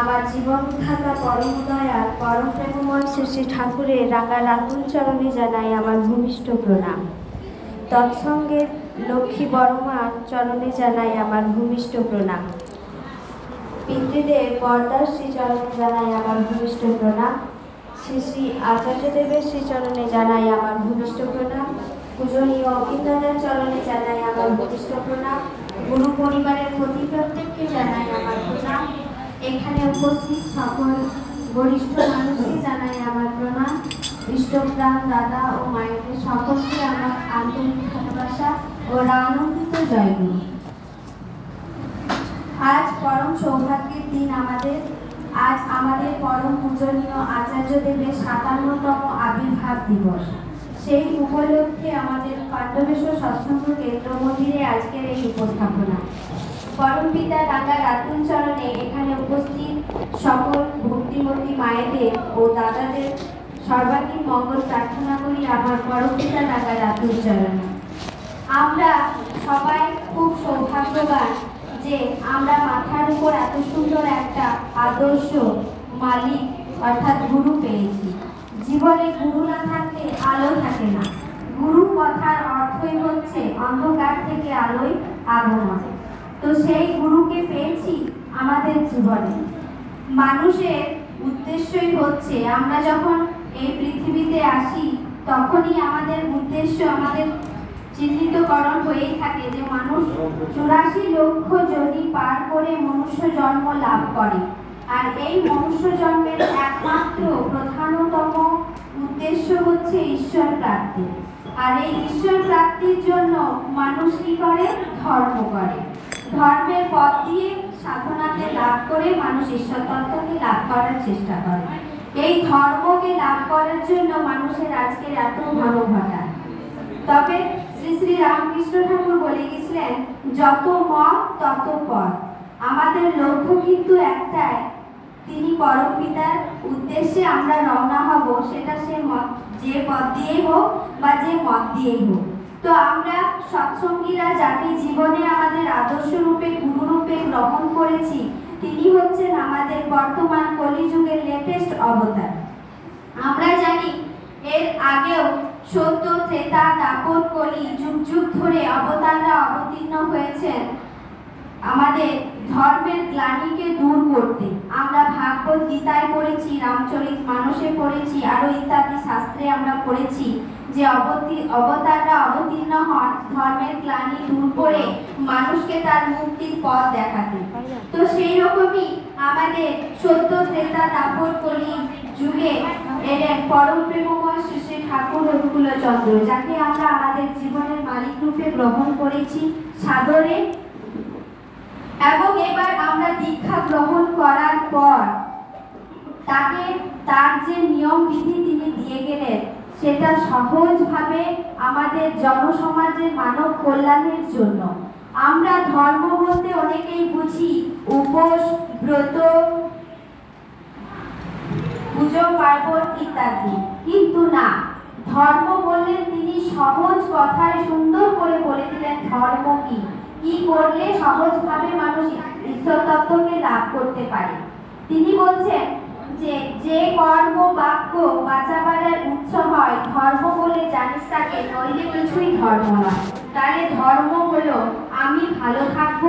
আমার জীবন থাকা পরম দয়াল পরম প্রেমময় শ্রী শ্রী ঠাকুরের রাঙা রাতুল চরণে জানাই আমার ভূমিষ্ঠ প্রণাম। তৎসঙ্গে লক্ষ্মী বড়মার চরণে জানাই আমার ভূমিষ্ঠ প্রণাম। পিতৃদেব বরদাস শ্রীচরণে জানাই আমার ভূমিষ্ঠ প্রণাম। শ্রী শ্রী আচার্যদেবের শ্রী চরণে জানাই আমার ভূমিষ্ঠ প্রণাম। পূজনীয় অভিন্দাদার চরণে জানাই আমার ভূমিষ্ঠ প্রণাম। গুরু পরিবারের প্রতি প্রত্যেককে জানাই আমার এখানে উপস্থিত সকল বরিষ্ঠ মানুষকে জানাই আমার প্রণাম। ইষ্টপ্রাণ দাদা ও মায়েদের সকলকে আমার আন্তরিক ভালোবাসা ও আনন্দিত জয়গুরু। আজ পরম সৌভাগ্যের দিন আমাদের। আজ আমাদের পরম পূজনীয় আচার্য দেবের সাতান্নতম আবির্ভাব দিবস। সেই উপলক্ষে আমাদের পাণ্ডবেশ্বর সৎসঙ্গ কেন্দ্র মন্দিরে আজকের এই উপস্থাপনা। পরম পিতা ডাঙ্গা রাতুল চরণে এখানে উপস্থিত সকল ভক্তিমতী মায়েদের ও দাদাদের সর্বাঙ্গীন মঙ্গল প্রার্থনা করি আমার পরম পিতা ডাঙ্গা রাতুল চরণে। আমরা সবাই খুব সৌভাগ্যবান যে আমরা মাথার উপর এত সুন্দর একটা আদর্শ মালিক অর্থাৎ গুরু পেয়েছি। জীবনে গুরু না থাকলে আলো থাকে না। গুরু কথার অর্থই হচ্ছে অন্ধকার থেকে আলোয় আগমন। তো সেই গুরুকে পেয়েছি আমাদের জীবনে। মানুষের উদ্দেশ্যই হচ্ছে, আমরা যখন এই পৃথিবীতে আসি, তখনই আমাদের উদ্দেশ্য, আমাদের চিহ্নিতকরণ হয়েই থাকে যে মানুষ চুরাশি লক্ষ যোনি পার করে মনুষ্য জন্ম লাভ করে। আর এই মনুষ্য জন্মের একমাত্র প্রধানতম উদ্দেশ্য হচ্ছে ঈশ্বর প্রাপ্তি। আর এই ঈশ্বর প্রাপ্তির জন্য মানুষ কি করে? ধর্ম করে। ধর্মের পথ দিয়ে সাধনাতে লাভ করে মানুষ ঈশ্বর তত্ত্বকে লাভ করার চেষ্টা করে। এই ধর্মকে লাভ করার জন্য মানুষের আজকের এত ভালো ঘটা তবে শ্রী শ্রী রামকৃষ্ণ ঠাকুর বলে গেছিলেন, যত মত, তত পথ। আমাদের লক্ষ্য কিন্তু একটাই, তিনি পরম পিতার উদ্দেশ্যে আমরা রওনা হব, সেটা সে মত, যে পথ দিয়েই হোক বা যে মত দিয়েই হোক। তো আমরা সৎসঙ্গীরা যাকে জীবনে আমাদের আদর্শ রূপে গুরুরূপে গ্রহণ করেছি, তিনি হচ্ছেন আমাদের বর্তমান কলিযুগের লেটেস্ট অবতার। আমরা জানি এর আগেও সত্য, ত্রেতা দাপর কলি, যুগ যুগ ধরে অবতাররা অবতীর্ণ হয়েছেন। আমাদের ধর্মের গ্লানিকে দূর করতে। আমরা ভাগবত গীতায় পড়েছি, রামচরিত মানসে পড়েছি আরও ইত্যাদি শাস্ত্রে আমরা পড়েছি যে অবতী অবতাররা অবতীর্ণ হন ধর্মের গ্লানি দূর করে মানুষকে তার মুক্তির পথ দেখাতে। তো সেই রকমই আমাদের সত্য ত্রেতা দাপর কলি যুগে এলেন পরম প্রেমময় শ্রী শ্রী ঠাকুর রঘুকুলচন্দ্র, যাকে আমরা আমাদের জীবনের মালিক রূপে গ্রহণ করেছি সাদরে। এবং এবার আমরা দীক্ষা গ্রহণ করার পর তাকে তার যে নিয়ম বিধি তিনি দিয়ে গেলেন, সেটা সহজভাবে আমাদের জনসমাজের মানব কল্যাণের জন্য। আমরা ধর্ম বলতে অনেকেই বুঝি, উপোস, ব্রত, পুজো, পার্বণ ইত্যাদি। কিন্তু না, ধর্ম বললেন তিনি সহজ কথায় সুন্দর করে বলে দিলেন ধর্ম কি? কি করলে সহজভাবে মানুষ ঈশ্বর তত্ত্বকে লাভ করতে পারে? তিনি বলছেন যে যে কর্ম বাক্য বাঁচাবারের উৎস হয়, ধর্ম বলে জানিস তাকে, নইলে কিছুই ধর্ম নয়। তাহলে ধর্ম হলো, আমি ভালো থাকব,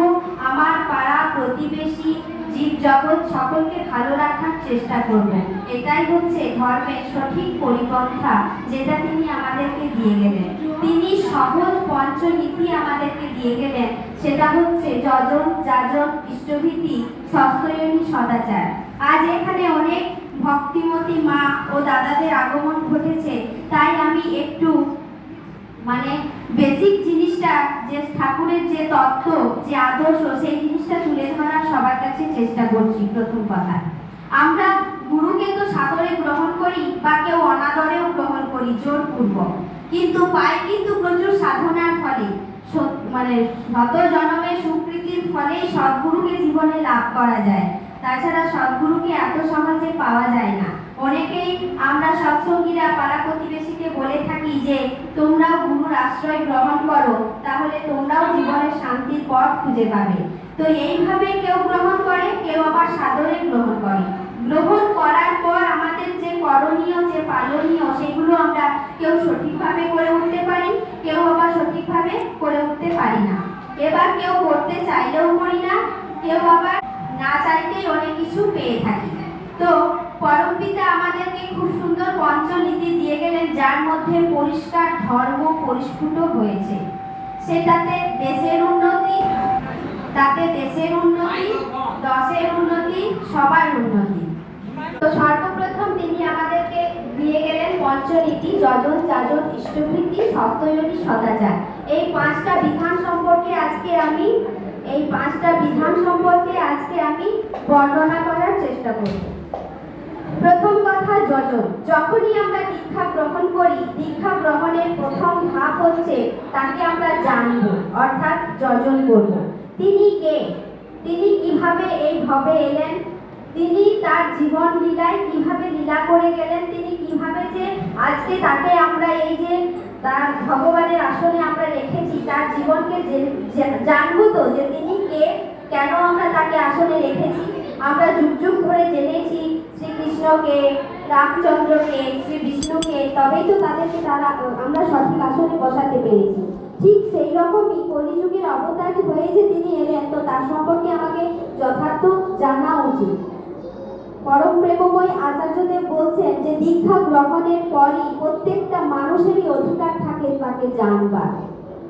আমার পাড়া প্রতিবেশী জীব জগৎ সকলকে ভালো রাখার চেষ্টা করবেন। এটাই হচ্ছে ধর্মের সঠিক পরিপন্থা যেটা তিনি আমাদেরকে দিয়ে গেলেন। তিনি সহজ পঞ্চনীতি আমাদেরকে দিয়ে গেলেন। সেটা হচ্ছে যজন, যাজন, ইষ্টভীতি, সস্তয়নী, সদাচার। আজ এখানে অনেক ভক্তিমতী মা ও দাদাদের আগমন ঘটেছে। তাই আমি একটু মানে বেসিক জিনিসটা, যে ঠাকুরের যে তত্ত্ব, যে আদর্শ, সেই জিনিসটা তুলে ধরার সবার কাছে চেষ্টা করছি প্রথম কথা। আমরা গুরুকে তো সাদরে গ্রহণ করি বা কেউ অনাদরেও গ্রহণ করি জোরপূর্বক। কিন্তু পাই কিন্তু প্রচুর সাধনার ফলে মানে শত জন্মের সুকৃতির ফলে সদ্গুরুকে জীবনে লাভ করা যায়। তাছাড়া সদ্গুরুকে এত সহজে পাওয়া যায় না। অনেকেই আমরা সৎসঙ্গীরা পাড়া প্রতিবেশীকে বলে থাকি যে, তোমরাও গুরুর আশ্রয় গ্রহণ করো, তাহলে তোমরাও জীবনের শান্তির পথ খুঁজে পাবে। তো এইভাবে কেউ গ্রহণ করে, কেউ আবার সাদরে গ্রহণ করে। গ্রহণ করার পর আমাদের যে করণীয়, যে পালনীয়, সেগুলো আমরা কেউ সঠিকভাবে করে উঠতে পারি, কেউ আবার সঠিকভাবে করে উঠতে পারি না। এবার কেউ করতে চাইলেও করি না, কেউ আবার না চাইতেই অনেক কিছু পেয়ে থাকি। তো পরমপিতা আমাদেরকে খুব সুন্দর পঞ্চনীতি দিয়ে গেলেন, যার মধ্যে পরিষ্কার, ধর্ম পরিস্ফুট হয়েছে। সেটাতে দেশের উন্নতি, তাতে দেশের উন্নতি, দশের উন্নতি, সবার উন্নতি। তো সর্বপ্রথম তিনি আমাদেরকে দিয়ে গেলেন পঞ্চনীতি যজন যাজন ইষ্টভৃতি সপ্তয়নী, সদাচার। এই পাঁচটা বিধান সম্পর্কে আজকে আমি, এই পাঁচটা বিধান সম্পর্কে আজকে আমি বর্ণনা করার চেষ্টা করব। প্রথম কথা যজন। যখনই আমরা দীক্ষা গ্রহণ করি, দীক্ষা গ্রহণের প্রথম ধাপ হচ্ছে তাকে আমরা জানব, অর্থাৎ যজন করব। তিনি কে? তিনি কীভাবে এই ভবে এলেন? তিনি তার জীবন লীলায় কীভাবে লীলা করে গেলেন? তিনি কীভাবে যে আজকে তাকে আমরা এই যে তার ভগবানের আসনে আমরা রেখেছি, তার জীবনকে জানব তো যে তিনি কে? কেন আমরা তাকে আসনে রেখেছি? আমরা যুগ যুগ ধরে জেনেছি শ্রীকৃষ্ণকে, রামচন্দ্রকে শ্রী বিষ্ণুকে তবেই তো তাদেরকে তারা আমরা সঠিক আসনে বসাতে পেরেছি। ঠিক সেই রকমই কলিযুগের অবতার হয়ে যে তিনি এলেন, তো তার সম্পর্কে আমাকে যথার্থ জানা উচিত। পরম প্রেমময় আচার্যদেব বলছেন যে, দীক্ষা গ্রহণের পরই প্রত্যেকটা মানুষেরই অধিকার থাকে তাকে জানবার।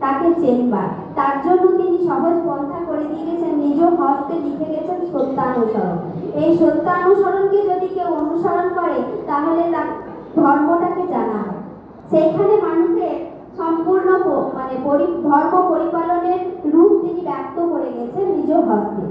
তাকে চেনবার। তার জন্য তিনি সহজ পন্থা করে দিয়ে গেছেন নিজ হস্তে লিখে গেছেন সত্যানুসরণ। এই সত্যানুসরণকে যদি কেউ অনুসরণ করে, তাহলে তার ধর্মটাকে জানা হয় সেইখানে মানুষের সম্পূর্ণ মানে ধর্ম পরিপালনের রূপ তিনি ব্যক্ত করে গেছেন নিজ হস্তে।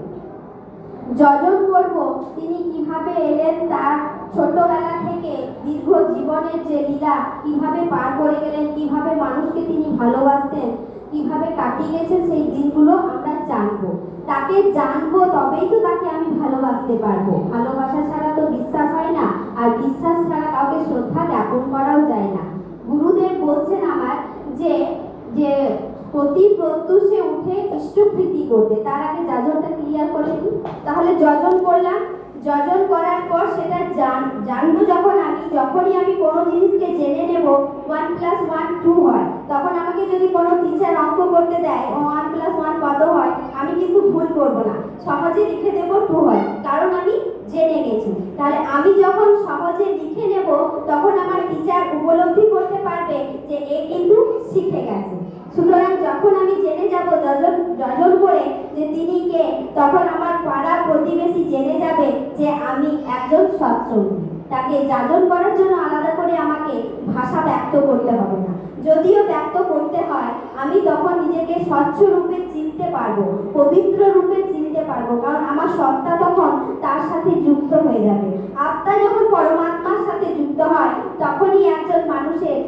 যজন করব, তিনি কীভাবে এলেন তার ছোটবেলা থেকে দীর্ঘ জীবনের যে লীলা, কীভাবে পার করে গেলেন, কীভাবে মানুষকে তিনি ভালোবাসতেন, কীভাবে কাটিয়ে গেছেন সেই দিনগুলো আমরা জানব। তাকে জানব তবেই তো তাকে আমি ভালোবাসতে পারব। ভালোবাসা ছাড়া তো বিশ্বাস হয় না, আর বিশ্বাস ছাড়া কাউকে শ্রদ্ধা জ্ঞাপন করাও যায় না। গুরুদেব বলছেন আমার যে যে প্রতি প্রত্যুষে উঠে ইষ্টপ্রীতি করবে তার আগে যাজনটা ক্লিয়ার করে দিই তাহলে যজন করলাম। যজন করার পর সেটা জান, জানব যখন আমি, যখনই আমি কোনো জিনিসকে জেনে নেব ওয়ান প্লাস ওয়ান টু হয়। তখন আমাকে যদি কোনো টিচার অঙ্ক করতে দেয়, ও ওয়ান প্লাস ওয়ান কত হয়? আমি কিন্তু ভুল করব না। সহজে লিখে দেব টু হয়। কারণ আমি জেনে গেছি। তাহলে আমি যখন সহজে লিখে নেব, তখন আমার টিচার উপলব্ধি করতে পারবে যে এ কিন্তু শিখে গেছে। সুতরাং যখন আমি জেনে যাব যজন যজন করে যে তিনি কে, তখন আমার পাড়া প্রতিবেশী জেনে যাবে যে আমি একজন সৎসঙ্গী তাকে যাজন করার জন্য আলাদা করে আমাকে ভাষা ব্যক্ত করতে হবে না। যদিও ব্যক্ত করতে হয়, আমি তখন নিজেকে স্বচ্ছ রূপে চিনতে পারব, পবিত্র রূপে চিনতে পারব, কারণ আমার সত্তা তখন তার সাথে যুক্ত হয়ে যাবে। আত্মা যখন পরমাত্মার সাথে যুক্ত হয়, তখনই একজন মানুষের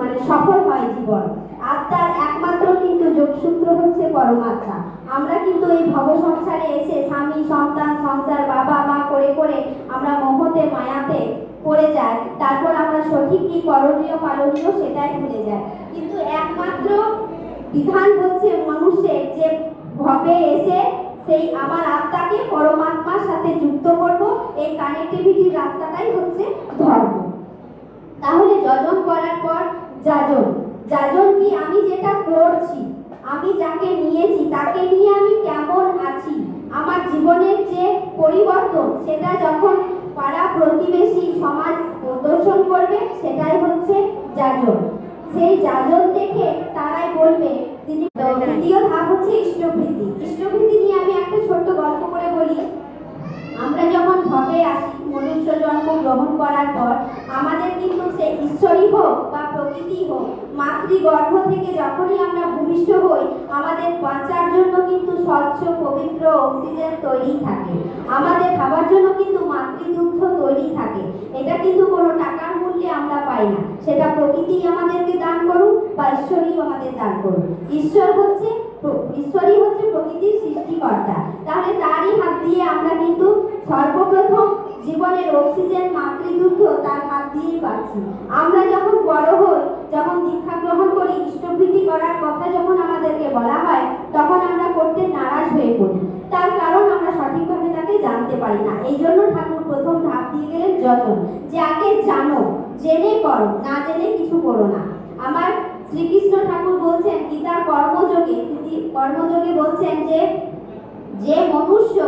মানে সফল হয় জীবন। আত্মার একমাত্র কিন্তু যোগসূত্র হচ্ছে পরমাত্মা। আমরা কিন্তু এই ভব সংসারে এসে স্বামী, সন্তান, সংসার, বাবা, মা করে করে আমরা মোহতে, মায়াতে পড়ে যাই। তারপর আমরা সঠিক কি করণীয়, পালনীয় সেটাই ভুলে যায় কিন্তু একমাত্র বিধান হচ্ছে মানুষের যে ভবে এসে সেই আমার আত্মাকে পরমাত্মার সাথে যুক্ত করব। এই কানেক্টিভিটির রাস্তাটাই হচ্ছে ধর্ম। তাহলে যজন করার পর যাজন। যাজন কি আমি যেটা করছি, আমি যাকে নিয়েছি, তাকে নিয়ে আমি কেমন আছি? আমার জীবনের যে পরিবর্তন, সেটা যখন পাড়া প্রতিবেশী সমাজ প্রদর্শন করবে, সেটাই হচ্ছে যাজন সেই যাজন দেখে তারাই বলবে দ্বিতীয় ধাপ হচ্ছে ইষ্টভৃতি। ইষ্টভৃতি নিয়ে আমি একটা ছোট্ট গল্প করে বলি। আমরা যখন মনুষ্য জন্ম গ্রহণ করার পর আমাদের কিন্তু সে ঈশ্বরই হোক বা প্রকৃতি হোক, মাতৃগর্ভ থেকে যখনই আমরা ভূমিষ্ঠ হই, আমাদের বাঁচার জন্য কিন্তু স্বচ্ছ, পবিত্র অক্সিজেন তৈরি থাকে। আমাদের খাবার জন্য কিন্তু মাতৃদুগ্ধ তৈরি থাকে। এটা কিন্তু কোনো টাকার মূল্যে আমরা পাই না। সেটা প্রকৃতি আমাদেরকে দান করুক বা ঈশ্বরই আমাদের দান করুক। ঈশ্বর হচ্ছে ঈশ্বরই হচ্ছে প্রকৃতির সৃষ্টিকর্তা। তাহলে তারই হাত দিয়ে আমরা কিন্তু সর্বপ্রথম জীবনের অক্সিজেন মাতৃদুগ্ধ তার হাত দিয়েই পাচ্ছি আমরা যখন বড় হই, যখন দীক্ষা গ্রহণ করি ইষ্টভৃতি করার কথা যখন আমাদেরকে বলা হয়, তখন আমরা করতে নারাজ হয়ে পড়ি। তার কারণ আমরা সঠিকভাবে তাকে জানতে পারি না। এই জন্য ঠাকুর প্রথম ধাপ দিয়ে গেলেন যতন। যে আগে জানো, জেনে করো না জেনে কিছু করো না। আমার শ্রীকৃষ্ণ ঠাকুর বলছেন গীতার কর্মযোগে কর্মযোগে বলছেন যে যে মনুষ্য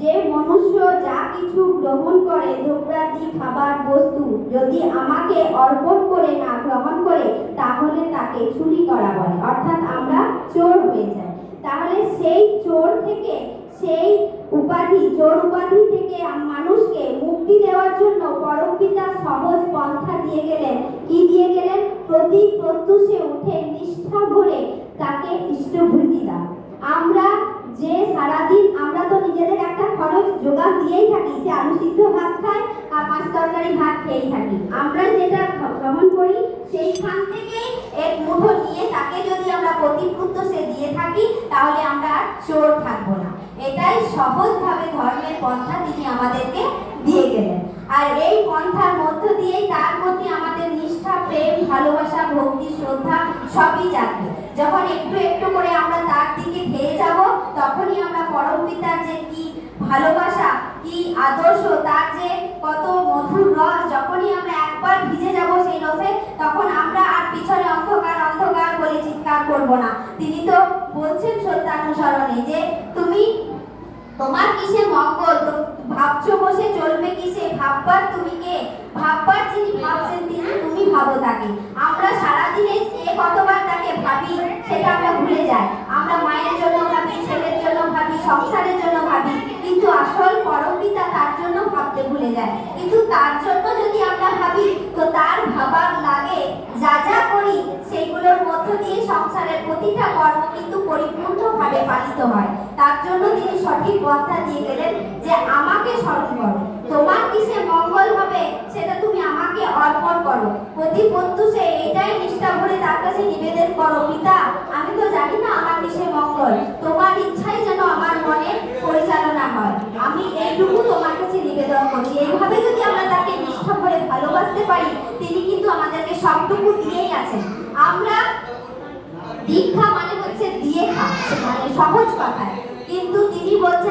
যে মনুষ্য যা কিছু গ্রহণ করে দ্রব্যাদি খাবার বস্তু? যদি আমাকে অর্পণ করে না গ্রহণ করে, তাহলে তাকে চুরি করা বলে। অর্থাৎ আমরা চোর হয়ে যাই। তাহলে সেই চোর থেকে, সেই উপাধি, চোর উপাধি থেকে মানুষকে মুক্তি দেওয়ার জন্য পরমপিতা সহজ পন্থা দিয়ে গেলেন। কি দিয়ে গেলেন? প্রতি প্রত্যুষে উঠে নিষ্ঠা ভরে তাকে ইষ্টভূতি দান। আমরা যে সারাদিন আমরা তো নিজেদের একটা খরচ জোগাড় দিয়েই থাকি, সে আলু সিদ্ধ ভাত খাই আর মাছ তরকারি ভাত খেয়েই থাকি। আমরা যেটা গ্রহণ করি, সেইখান থেকেই এক মুঠো নিয়ে তাকে যদি আমরা প্রতিপুত্র সে দিয়ে থাকি, তাহলে আমরা চোর থাকব না। এটাই সহজভাবে ধর্মের পন্থা তিনি আমাদেরকে দিয়ে গেলেন। আর এই পন্থার মধ্য দিয়েই তার প্রতি আমাদের নিষ্ঠা, প্রেম, ভালোবাসা, ভক্তি, শ্রদ্ধা সবই জাগবে যখন একটু একটু করে আমরা তার দিকে ধেয়ে যাব, তখনই আমরা পরম পিতার যে কি ভালোবাসা, কি আদর্শ, তার যে কত মধুর রস, যখনই আমরা একবার ভিজে যাব সেই রসে, তখন আমরা আর পিছনে অন্ধকার অন্ধকার বলে চিৎকার করব না। তিনি তো বলছেন সত্যানুসরণে যে, তুমি তোমার কিসে মঙ্গল? ভাবছ বসে চলবে কিসে? ভাববার তুমি কে? ভাববার যিনি ভাবছেন তিনি, তুমি ভাবো তাকে। আমরা সারাদিনে কতবার ভাবি, সেটা আমরা ভুলে যাই। আমরা মায়ের জন্য ভাবি, ছেলের জন্য ভাবি, সংসারের জন্য ভাবি, কিন্তু আসল পরমপিতা তার জন্য ভাবতে ভুলে যায়। কিন্তু তার জন্য যদি আমরা ভাবি, তো তার ভাবার লাগে যা যা করি, সেইগুলোর মধ্য দিয়ে সংসারের প্রতিটা কর্ম কিন্তু পরিপূর্ণভাবে পালিত হয়। তার জন্য তিনি সঠিক পন্থা দিয়ে গেলেন যে আমাকে স্মরণ করো। তোমার কিসে মঙ্গল হবে সেটা তুমি আমাকে অর্পণ করো। প্রতি প্রত্যুষে এটাই নিষ্ঠা ভরে তার কাছে নিবেদন করো, পিতা। আমি তো জানি না আমার কিসে মঙ্গল। তোমার ইচ্ছাই যেন আমার মনে পরিচালনা হয়। আমি এইটুকু তোমার কাছে নিবেদন করি। এইভাবে যদি আমরা তাকে নিষ্ঠা ভরে ভালোবাসতে পারি, তিনি কিন্তু আমাদেরকে সবটুকু দিয়েই আছেন। আমরা দীক্ষা মানে হচ্ছে দিয়ে খাচ্ছে মানে সহজ কথায়। কিন্তু তিনি বলছেন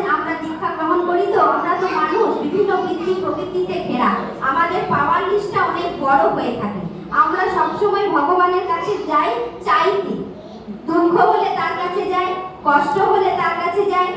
গ্রহণ করি তো আমরা তো মানুষ, বিভিন্ন বৃত্তি প্রকৃতিতে ঘেরা। আমাদের পাওয়ার লিস্টটা অনেক বড় হয়ে থাকে। আমরা সবসময় ভগবানের কাছে যাই চাইতে দুঃখ হলে তার কাছে যাই, কষ্ট হলে তার কাছে যাই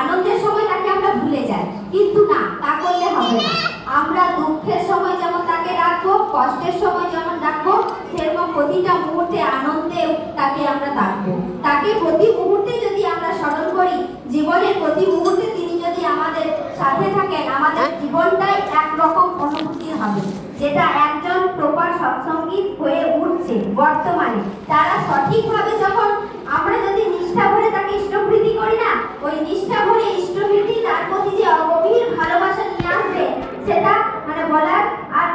আনন্দের সময় তাকে আমরা ভুলে যাই। কিন্তু না, তা করলে হবে না। আমরা দুঃখের সময় যেমন তাকে ডাকবো, কষ্টের সময় যেমন ডাকবো, সেরকম প্রতিটা মুহূর্তে আনন্দে তাকে আমরা ডাকবো। তাকে প্রতি মুহূর্তে যদি আমরা স্মরণ করি, জীবনের প্রতি মুহূর্তে তিনি আমাদের সাথে থাকেন আমাদের জীবনটাই একরকম অনুভূতি হবে। যেটা একজন প্রপার সৎসঙ্গীত হয়ে উঠছে বর্তমানে। তারা সঠিকভাবে যখন আমরা যদি নিষ্ঠা ভরে তাকে ইষ্টভৃতি করি না ওই নিষ্ঠা ভরে ইষ্টভৃতি তার প্রতি যে অগভীর ভালোবাসা নিয়ে আসবে সেটা মানে বলার আর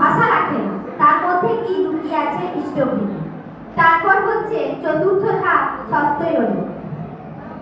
ভাষা রাখে না। তার মধ্যে কি লুকিয়ে আছে ইষ্টভৃতি তারপর হচ্ছে চতুর্থ ধাপ সত্যয়নী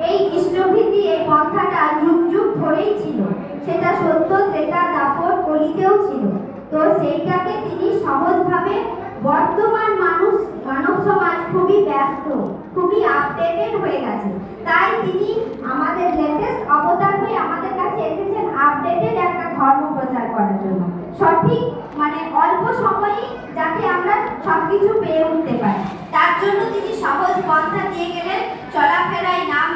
এই ইষ্টভীতি এই পন্থাটা যুগ যুগ ধরেই ছিল। সেটা সত্য ত্রেতা দাপট কলিতেও ছিল। তো সেইটাকে তিনি সহজভাবে বর্তমান মানুষ, মানব সমাজ খুবই ব্যস্ত, খুবই আপডেটেড হয়ে গেছে। তাই তিনি আমাদের লেটেস্ট অবতার হয়ে আমাদের কাছে এসেছেন আপডেটেড একটা ধর্ম প্রচার করার জন্য। সঠিক মানে অল্প সময়ে যাতে আমরা সবকিছু পেয়ে উঠতে পারি। তার জন্য তিনি সহজ পন্থা দিয়ে গেলেন, চলাফেরায় নাম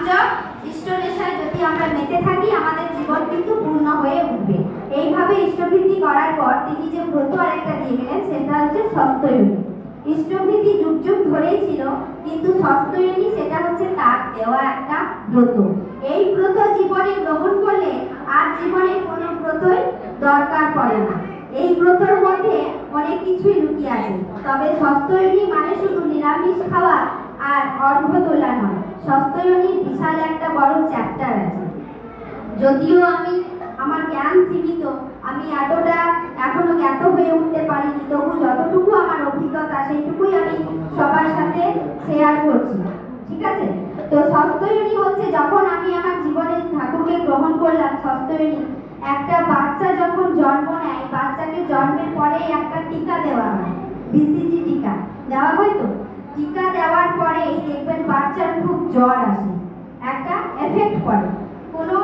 মেতে থাকি, আমাদের জীবন কিন্তু পূর্ণ হয়ে উঠবে। এইভাবে ইষ্টভৃতি করার পর তিনি যে ব্রত আরেকটা দিয়ে গেলেন, সেটা হচ্ছে সত্যয়নী ইষ্টভৃতি যুগ যুগ ধরেই ছিল, কিন্তু সত্যয়নী সেটা হচ্ছে তার দেওয়া একটা ব্রত। এই ব্রত জীবনে গ্রহণ করলে আর জীবনে কোনো ব্রতই দরকার পড়ে না। এই ব্রতর মধ্যে অনেক কিছুই লুকিয়ে আছে। তবে সত্যয়নী মানে শুধু নিরামিষ খাওয়া আর অর্ঘ্য তোলা নয়। সত্যয়নীর বিশাল একটা বড় চ্যাপ্টার আছে। যদিও আমি আমার জ্ঞান সীমিত, আমি এতটা এখনও জ্ঞাত হয়ে উঠতে পারিনি, তবু যতটুকু আমার অভিজ্ঞতা, সেইটুকুই আমি সবার সাথে শেয়ার করছি, ঠিক আছে? তো সত্যয়নী হচ্ছে যখন আমি আমার জীবনে ঠাকুরকে গ্রহণ করলাম সত্যয়নী একটা বাচ্চা যখন জন্ম নেয়, বাচ্চাকে জন্মের পরেই একটা টিকা দেওয়া হয় বিসিজি টিকা, দেওয়া হয় তো? টিকা দেওয়ার পরেই দেখবেন বাচ্চার খুব জ্বর আসে, একটা এফেক্ট করে কোনো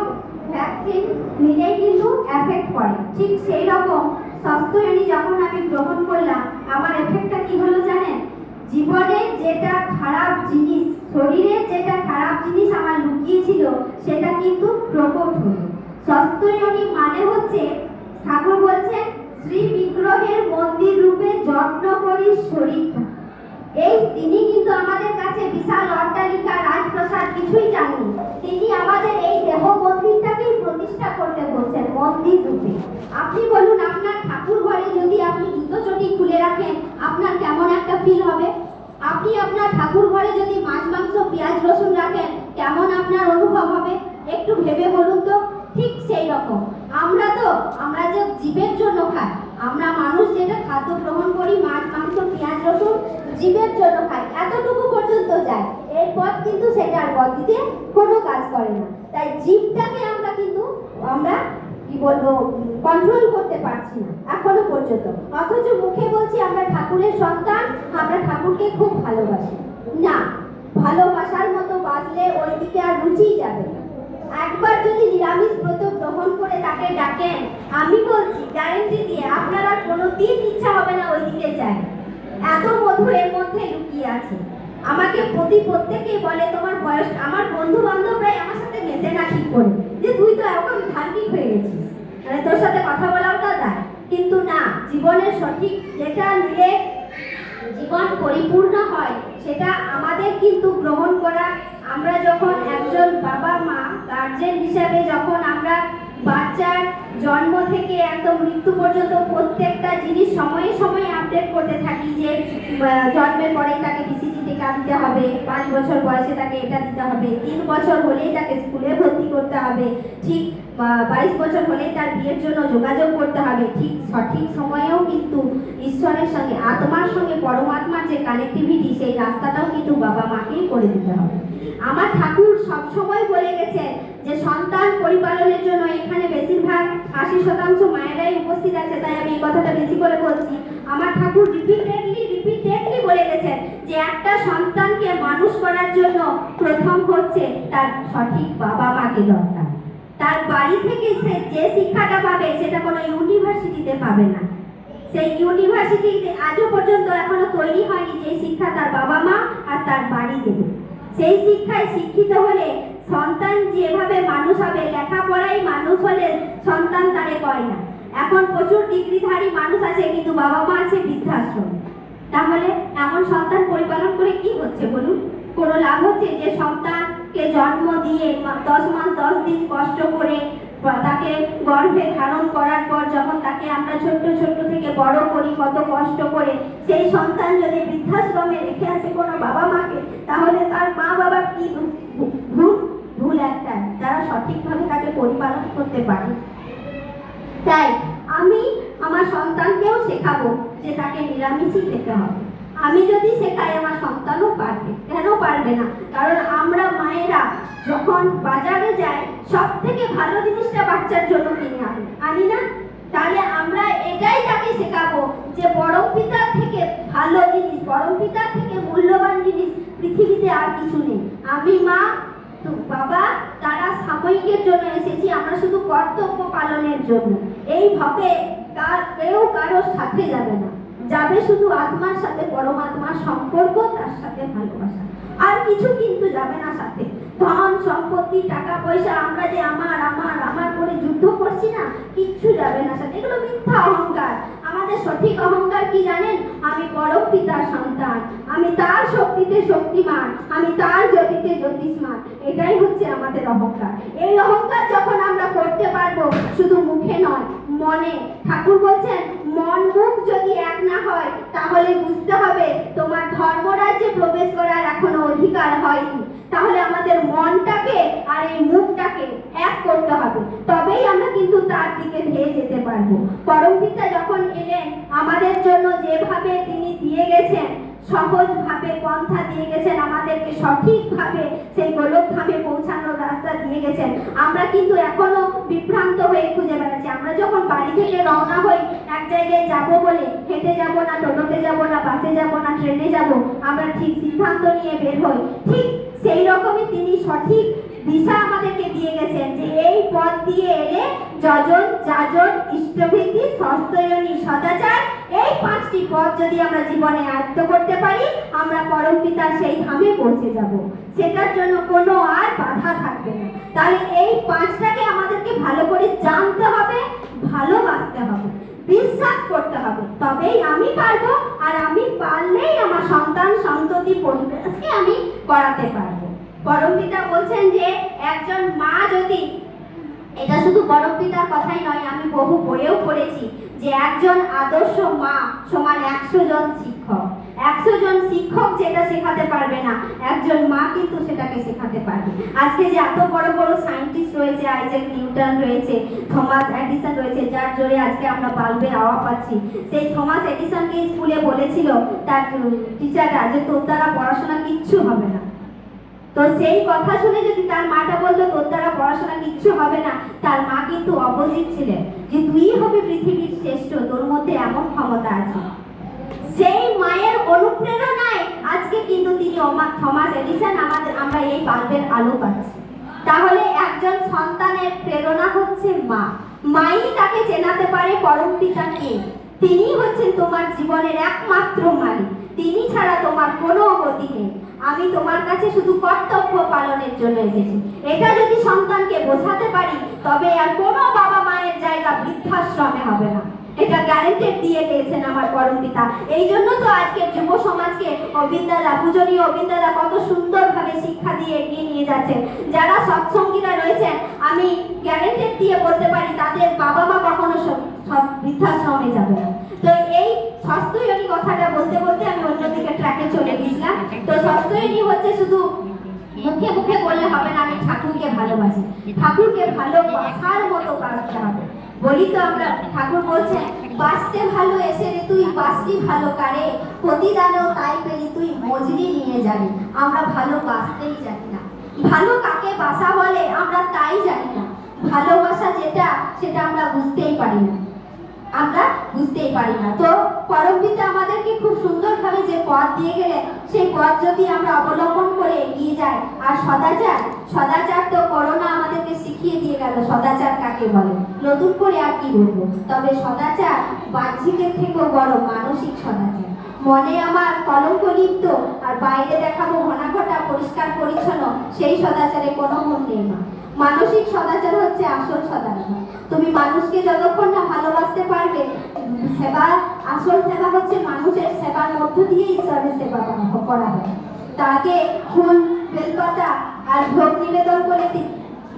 ভ্যাকসিন নিজেই কিন্তু এফেক্ট করে। ঠিক সেই রকম স্বাস্থ্যহানি যখন আমি গ্রহণ করলাম, আমার এফেক্টটা কি হলো জানেন? জীবনে যেটা খারাপ জিনিস শরীরের যেটা খারাপ জিনিস আমার লুকিয়েছিল, সেটা কিন্তু প্রকট হলো। স্বাস্থ্যহানি মানে হচ্ছে, ঠাকুর বলছেন, শ্রী বিগ্রহের মন্দির রূপে যত্ন করি শরীরটা। এই তিনি কিন্তু আমাদের কাছে বিশাল অট্টালিকা, রাজপ্রাসাদ, কিছুই জানেন তিনি আমাদের এই দেহ মন্দিরটাকেই প্রতিষ্ঠা করতে মন্দির রূপে আপনি বলুন, আপনার ঠাকুর ঘরে যদি আপনি জুতো চটি খুলে রাখেন, আপনার কেমন একটা ফিল হবে? আপনি আপনার ঠাকুর ঘরে যদি মাছ, মাংস, পেঁয়াজ, রসুন রাখেন, কেমন আপনার অনুভব হবে? একটু ভেবে বলুন তো। ঠিক সেই রকম। আমরা তো, আমরা যে জীবের জন্য খাই, আমরা মানুষ যেটা খাদ্য গ্রহণ করি, মাছ, মাংস, পেঁয়াজ, রসুন, জীবের জন্য খাই, এতটুকু পর্যন্ত যায় এরপর কিন্তু সেটা আর গতিতে কোনো কাজ করে না। তাই জীবটাকে আমরা কিন্তু, আমরা কি বলব কন্ট্রোল করতে পারছি না, এখনও পর্যন্ত। অথচ মুখে বলছি, আমরা ঠাকুরের সন্তান, আমরা ঠাকুরকে খুব ভালোবাসি। না, ভালোবাসার মতো বাঁচলে ওই দিকে আর রুচিই যাবে একবার যদি নিরামিষ ব্রত গ্রহণ করে তাকে ডাকেন, আমি বলছি গ্যারেন্টি দিয়ে আপনারা কোনো দিন ইচ্ছা হবে না ওই দিকে যায় এত মধু এর মধ্যে লুকিয়ে আছে। আমাকে প্রতি প্রত্যেকেই বলে, তোমার বয়স, আমার বন্ধু বান্ধবরাই আমার সাথে মেশে না ঠিক করে। যে তুই তো এখন ধার্মিক হয়ে গেছিস। মানে তোর সাথে কথা বলাটা দেয় কিন্তু না, জীবনের সঠিক যেটা নিয়ে জীবন পরিপূর্ণ হয়, সেটা আমাদের কিন্তু গ্রহণ করা। আমরা যখন একজন বাবা মা গার্জেন হিসাবে যখন আমরা বাচ্চার জন্ম থেকে একদম মৃত্যু পর্যন্ত প্রত্যেকটা জিনিস সময়ে সময়ে আপডেট করতে থাকি যে জন্মের পরেই তাকে বিসিজি টিকা দিতে হবে, পাঁচ বছর বয়সে তাকে এটা দিতে হবে, তিন বছর হলেই তাকে স্কুলে ভর্তি করতে হবে। ঠিক বাইশ বছর হলেই তার বিয়ের জন্য যোগাযোগ করতে হবে। ঠিক সঠিক সময়েও কিন্তু ঈশ্বরের সঙ্গে, আত্মার সঙ্গে পরমাত্মার যে কানেক্টিভিটি সেই রাস্তাটাও কিন্তু বাবা মাকেই করে দিতে হবে। আমার ঠাকুর সবসময় বলে গেছেন যে, সন্তান পরিপালনের জন্য এখানে বেশিরভাগ আশি শতাংশ মায়েরাই উপস্থিত আছে, তাই আমি এই কথাটা বেশি করে বলছি। আমার ঠাকুর রিপিটেডলি রিপিটেডলি বলে গেছেন যে, একটা সন্তানকে মানুষ করার জন্য প্রথম হচ্ছে তার সঠিক বাবা মাকে দরকার। তার বাড়ি থেকে সে যে শিক্ষাটা পাবে, সেটা কোনো ইউনিভার্সিটিতে পাবে না। সেই ইউনিভার্সিটি আজও পর্যন্ত এখনও তৈরি হয়নি যে শিক্ষা তার বাবা মা আর তার বাড়ি দেবে। সেই শিক্ষায় শিক্ষিত হলে সন্তান যেভাবে মানুষ হবে লেখাপড়াই মানুষ হলে সন্তান তারে কয় না। এখন প্রচুর ডিগ্রিধারী মানুষ আছে, কিন্তু বাবা মা আছে বৃদ্ধাশ্রম। তাহলে এমন সন্তান পরিপালন করে কি হচ্ছে বলুন? কোনো লাভ হচ্ছে যে সন্তানকে জন্ম দিয়ে দশ মাস দশ দিন কষ্ট করে তাকে গর্ভে ধারণ করার পর যখন তাকে আমরা ছোট্ট ছোট্ট থেকে বড় করি, কত কষ্ট করে, সেই সন্তান যদি বৃদ্ধাশ্রমে রেখে আসে কোনো বাবা মাকে, তাহলে তার মা বাবা কি ভুল ভুল একটা, যারা সঠিকভাবে তাকে পরিপালন করতে পারে। তাই আমি আমার সন্তানকেও শেখাবো যে তাকে নিরামিষই খেতে হবে। আমি যদি শেখাই আমার সন্তানও পারবে, কেন পারবে না? কারণ আমরা মায়েরা যখন বাজারে যাই সব থেকে ভালো জিনিসটা বাচ্চার জন্য কিনে আনি। না? তাহলে আমরা এটাই তাকে শেখাবো যে পরম পিতার থেকে ভালো জিনিস, পরম পিতার থেকে মূল্যবান জিনিস পৃথিবীতে আর কিছু নেই। আমি মা বাবা, তারা সাময়িকের জন্য এসেছি, আমরা শুধু কর্তব্য পালনের জন্য। এইভাবে কার কেউ কারোর সাথে যাবে না। যাবে শুধু আত্মার সাথে, পরমাত্মার সম্পর্ক, তার সাথে ভালোবাসা। আর কিছু কিন্তু যাবে না সাথে। ধন সম্পত্তি, টাকা পয়সা, আমরা যে আমার আমার আমার করে যুদ্ধ করছি না, কিচ্ছু যাবে না সাথে। এগুলো মিথ্যা অহংকার। আমাদের সঠিক অহংকার কি জানেন? আমি পরম পিতার সন্তান। আমি তার শক্তিতে শক্তিমান। আমি তার জ্যোতিতে জ্যোতিষ্মান। এটাই হচ্ছে আমাদের অহংকার। এই অহংকার যখন আমরা করতে পারব, শুধু মুখে নয়, মনে। ঠাকুর বলছেন, মন মুখ যদি এক না হয়, তাহলে বুঝতে হবে তোমার ধর্মরাজ্যে প্রবেশ করার এখনও অধিকার হয়নি। তাহলে আমাদের মনটাকে আর এই মুখটাকে এক করতে হবে। তবেই আমরা কিন্তু তার দিকে ধেয়ে যেতে পারব। পিতা যখন এলেন, আমাদের জন্য যেভাবে তিনি দিয়ে গেছেন, সহজভাবে পন্থা দিয়ে গেছেন, আমাদেরকে সঠিকভাবে সেই গোলকধামে পৌঁছানোর রাস্তা দিয়ে গেছেন, আমরা কিন্তু এখনও বিভ্রান্ত হয়ে খুঁজে বেড়াচ্ছি। আমরা যখন বাড়ি থেকে রওনা হই, এক জায়গায় যাব বলে হেঁটে যাব না, টোটোতে যাব না, বাসে যাব না, ট্রেনে যাব, আমরা ঠিক সিদ্ধান্ত নিয়ে বের হই। ঠিক সেই রকমই তিনি সঠিক দিশা আমাদেরকে দিয়ে গেছেন যে এই পথ দিয়ে এলে যজন, যাজন, ইষ্টভীতি, সস্তয়নী, সদাচার, এই পাঁচটি পথ যদি আমরা জীবনে আয়ত্ত করতে পারি, আমরা পরম পিতার সেই ধামে পৌঁছে যাব। সেটার জন্য কোনো আর বাধা থাকবে না। তাহলে এই পাঁচটাকে আমাদেরকে ভালো করে জানতে হবে, ভালোবাসতে হবে, বিশ্বাস করতে হবে। তবেই আমি পারব আর আমি পারলেই আমার সন্তান সন্ততি পরিবেশকে আমি করাতে পারব পরমপিতা বলছেন যে, একজন মা যদি এটা শুধু পরমপিতার কথাই নয়, আমি বহু বইয়েও পড়েছি যে একজন আদর্শ মা সমান একশো জন শিক্ষক। একশো জন শিক্ষক যেটা শেখাতে পারবে না। একজন মা কিন্তু সেটাকে শেখাতে পারবে। আজকে যে এত বড় বড় সায়েন্টিস্ট রয়েছে, আইজাক নিউটন রয়েছে, থমাস এডিসন রয়েছে, যার জোরে আজকে আমরা বাল্বের হাওয়া পাচ্ছি। সেই থমাস এডিসনকে স্কুলে বলেছিল, তার টিচাররা যে তোর দ্বারা পড়াশোনা কিচ্ছু হবে না। তো সেই কথা শুনে যদি তার মাটা বলল তোর দ্বারা পড়াশোনা কিচ্ছু হবে না। তার মা কিন্তু অপোজিট ছিলেন, যে তুই হবে পৃথিবীর শ্রেষ্ঠ, তোর মধ্যে এমন ক্ষমতা আছে। সেই মায়ের অনুপ্রেরণায় আজকে কিন্তু তিনি থমাস এডিসন আমাদের, আমরা এই বাল্বের আলো পাচ্ছি। তাহলে একজন সন্তানের প্রেরণা হচ্ছে মা। মাই তাকে চেনাতে পারে পরম পিতাকে তিনি হচ্ছেন তোমার জীবনের একমাত্র মালিক। তিনি ছাড়া তোমার কোনো গতি নেই। আমি তোমার কাছে শুধু কর্তব্য পালনের জন্য এসেছি। এটা যদি সন্তানকে বোঝাতে পারি, তবে আর কোনো বাবা মায়ের জায়গা বৃদ্ধাশ্রমে হবে না। এটা গ্যারেন্টেড দিয়ে দিয়েছেন আমার পরম পিতা। এই জন্য তো আজকে যুব সমাজকে অবিন্দাদা পূজনীয় অবিন্দাদা কত সুন্দরভাবে শিক্ষা দিয়ে এগিয়ে নিয়ে যাচ্ছেন যারা সৎসঙ্গীরা রয়েছেন, আমি গ্যারেন্টেড দিয়ে বলতে পারি, তাদের বাবা মা কখনো বৃদ্ধাশ্রমে যাবে না। তো এই স্বাস্থ্যয়নী কথাটা বলতে বলতে আমি অন্যদিকে ট্র্যাকে চলে গেছিলাম। তো স্বাস্থ্যয়নী হচ্ছে শুধু মুখে মুখে বললে হবে না, আমি ঠাকুরকে ভালোবাসি। ঠাকুরকে ভালোবাসার মতো বাঁচতে হবে। বলি তো আমরা, ঠাকুর বলছেন বাঁচতে ভালো এসে রে তুই, বাঁচলি ভালো কারে। প্রতিদানেও তাই পেলি তুই মজুরি নিয়ে যাবি। আমরা ভালো বাঁচতেই জানি না। ভালো কাকে বাসা বলে, আমরা তাই জানি না। ভালোবাসা যেটা, সেটা আমরা বুঝতেই পারি না। আমরা বুঝতেই পারি না। তো পরমপিতা আমাদেরকে খুব সুন্দরভাবে যে পথ দিয়ে গেলেন সেই পথ যদি আমরা অবলম্বন করে এগিয়ে যাই, আর সদাচার সদাচার তো করোনা আমাদেরকে শিখিয়ে দিয়ে গেল, সদাচার কাকে বলে? নতুন করে আর কি বলব? তবে সদাচার বাহ্যিকের থেকেও বড়, মানসিক সদাচার। মনে আমার কলঙ্ক লিপ্ত, আর বাইরে দেখাবো ঘনাঘটা পরিষ্কার পরিচ্ছন্ন, সেই সদাচারে কোনো মন নেই মা। মানসিক সদাচার হচ্ছে আসল সদাচার। তুমি মানুষকে যতক্ষণ না ভালোবাসতে পারবে, সেবা, আসল সেবা হচ্ছে মানুষের সেবার মধ্য দিয়ে ঈশ্বরের সেবা করা- হয়। তাকে ফুল বেলপাতা আর ভোগ নিবেদন করে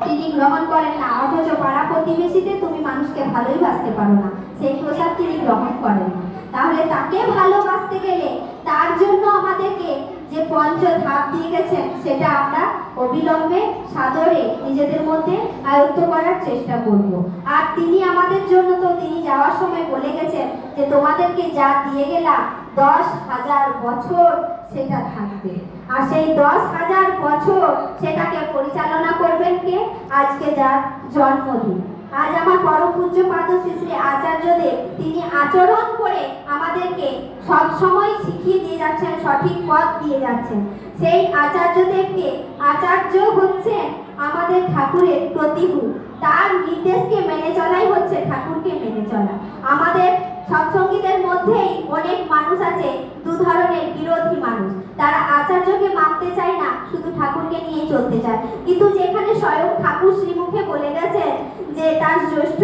তিনি গ্রহণ করেন না। অথচ পাড়া প্রতিবেশীতে তুমি মানুষকে ভালোই বাসতে পারো না। সেই প্রসাদ তিনি গ্রহণ করেন তাহলে তাকে ভালোবাসতে গেলে তার জন্য আমাদেরকে যে পঞ্চ ধাপ দিয়ে গেছেন, সেটা আমরা অবিলম্বে সাদরে নিজেদের মধ্যে আয়ত্ত করার চেষ্টা করব। আর তিনি আমাদের জন্য তো, তিনি যাওয়ার সময় বলে গেছেন যে, তোমাদেরকে যা দিয়ে গেলাম, দশ হাজার বছর সেটা থাকবে। আর সেই দশ হাজার বছর সেটাকে পরিচালনা করবেন কে? আজকে যার জন্মদিন। আজ আমার পরম পূজ্য পাদ শ্রী আচার্যদেব, তিনি আচরণ করে আমাদেরকে সব সময় শিখিয়ে দিয়ে যাচ্ছেন, সঠিক পথ দিয়ে যাচ্ছেন। সেই আচার্যদেবকে আচার্য হচ্ছেন আমাদের ঠাকুরের প্রতিভূ। তার নির্দেশকে মেনে চলাই হচ্ছে ঠাকুরকে মেনে চলা। আমাদের সৎসঙ্গীদের মধ্যেই অনেক মানুষ আছে, দু ধরনের বিরোধী মানুষ। তারা আচার্যকে মানতে চায় না, শুধু ঠাকুরকে নিয়ে চলতে চায়। কিন্তু যেখানে স্বয়ং ঠাকুর শ্রীমুখে বলে গেছেন যে তার জ্যেষ্ঠ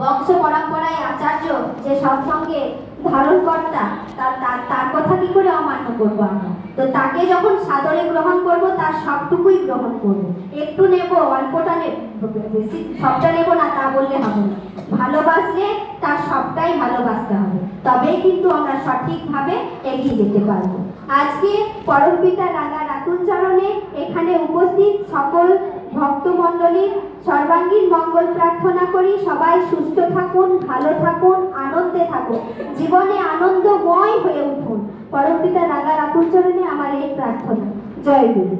বংশ পরম্পরায় আচার্য, যে সৎসঙ্গে ধারণ কর্তা তার তার তার কথা কি করে অমান্য করব আমরা? তো তাকে যখন সাদরে গ্রহণ করব, তার সবটুকুই গ্রহণ করব। একটু নেব, অল্পটা নেব বেশি সবটা নেব না, তা বললে হবে না। ভালোবাসলে তার সবটাই ভালোবাসতে হবে। তবেই কিন্তু আমরা সঠিকভাবে এগিয়ে যেতে পারব। আজকে পরমপিতা রাগা রাতুল চরণে এখানে উপস্থিত সকল ভক্তমণ্ডলীর সর্বাঙ্গীন মঙ্গল প্রার্থনা করি। সবাই সুস্থ থাকুন, ভালো থাকুন, আনন্দে থাকুন। জীবনে আনন্দময় হয়ে উঠুন। পরমপিতা রাগা রাতুল চরণে আমার এই প্রার্থনা। জয় গুরু।